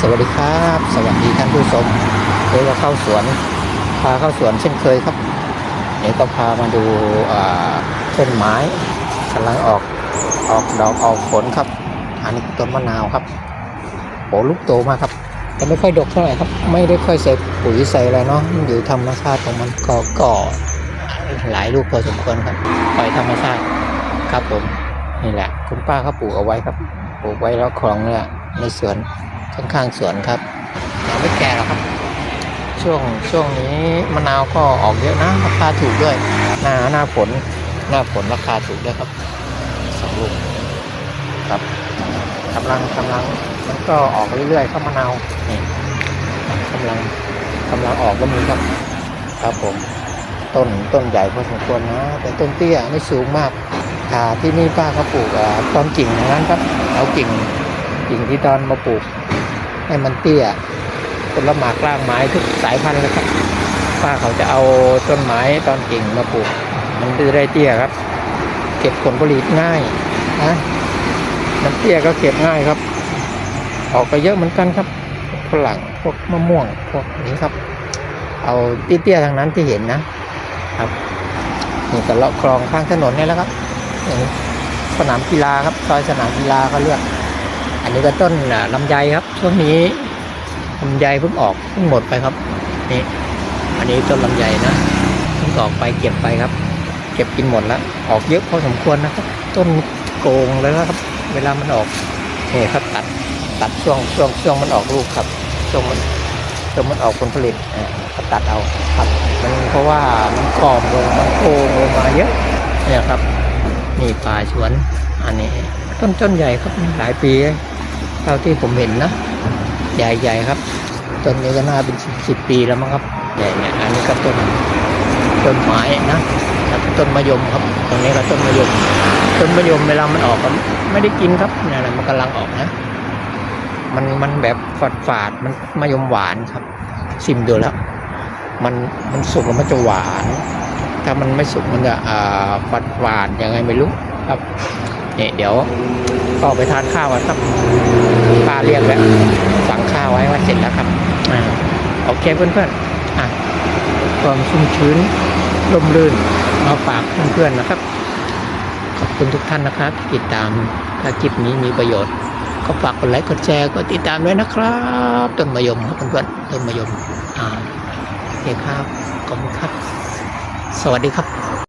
สวัสดีครับ สวัสดีท่านผู้ชมเดี๋ยวเราเข้าสวน พาเข้าสวนเช่นเคยครับ เดี๋ยวก็พามาดูอ่าต้นไม้กำลังออกออกดอกออกผลครับ อันนี้ต้นมะนาวครับโอ้ลูกโตมากครับ แต่ไม่ค่อยดกเท่าไหร่ครับ ไม่ได้ค่อยใส่ปุ๋ยใส่อะไรเนาะมันอยู่ธรรมชาติของมันก็ก็หลายลูกพอสมควรครับปล่อยธรรมชาติครับผมนี่แหละ คุณป้าเขาปลูกเอาไว้ครับ ปลูกไว้แล้วคลองเนี่ยในสวน ข้างๆสวนครับยังไม่แก่แล้วครับ ช่วงช่วงนี้มะนาวก็ออกเยอะนะราคาถูกด้วย หน้าหน้าฝนหน้าฝนราคาถูกด้วยครับสองลูกครับกำลังกำลังมันก็ออกเรื่อยๆครับมะนาวนี่กำลังกำลังออกก็มีครับ ครับผมต้นต้นใหญ่พอสมควรนะแต่ต้นเตี้ยไม่สูงมากอ่าที่นี่ป้าเขาปลูกอ่าตอนกิ่งทั้งนั้นครับ เอากิ่งกิ่งที่ตอนมาปลูก ให้มันเตี้ยผละหมากรากไม้ทุกสายพันธุ์เลยครับป้าเขาจะเอาต้นไม้ตอนกิ่งมาปลูก มันจะได้เตี้ยครับ เก็บผลผลิตง่ายนะมันเตี้ยก็เก็บง่ายครับ ออกไปเยอะเหมือนกันครับพวกฝรั่งพวกมะม่วงพวกนี้ครับ เอาเตี้ยๆทางนั้นที่เห็นนะครับนี่ก็เลาะคลองข้างถนนนี่แหล้วครับนี่สนามกีฬาครับซอยสนามกีฬาเขาเลือก อันนี้ก็ต้นลำไยครับ ช่วงนี้ลำไยเพิ่งออกเพิ่งหมดไปครับ นี่อันนี้ต้นลำไยนะเพิ่งออกไปเก็บไปครับ เก็บกินหมดแล้วออกเยอะพอสมควรนะครับ ต้นโกงเลยนะครับ เวลามันออกนี่ครับตัดตัดช่วงช่วงช่วงมันออกลูกครับช่วงมันช่วงมันออกผลผลิตอ่าก็ตัดเอาครับมันเพราะว่ามันกรอบลงมันโกงลงมาเยอะเนี่ยครับนี่ป่าสวน อันนี้ต้นต้นใหญ่ครับหลายปีเท่าที่ผมเห็นนะใหญ่ๆครับต้นนี้ก็น่าเป็นสิบสิบปีแล้วมั้งครับใหญ่เนี่ยอันนี้ก็ต้นต้นไม้นะครับต้นมะยมครับ ตรงนี้ก็ต้นมะยมต้นมะยมเวลามันออกก็ไม่ได้กินครับเนี่ยนะมันกำลังออกนะ มันมันแบบฝาดฝาดๆมันมะยมหวานครับชิมดูแล้ว มันมันสุกแล้วมันจะหวาน ถ้ามันไม่สุกมันจะอ่าฝาดหวานยังไงไม่รู้ครับ เนี่ยเดี๋ยวก็ไปทานข้าวกันครับป้าเรียกแล้วสั่งข้าวไว้ว่าเสร็จแล้วครับอ่าโอเคเพื่อนๆอะความชุ่มชื้นลมลื่นมาฝากเพื่อนๆนะครับ ขอบคุณทุกท่านนะครับที่ติดตามถ้าคลิปนี้มีประโยชน์ ก็ฝากกดไลค์กดแชร์กดติดตามด้วยนะครับต้นมะยมครับเพื่อนๆต้นมะยมอ่าโอเคครับขอบคุณครับ สวัสดีครับ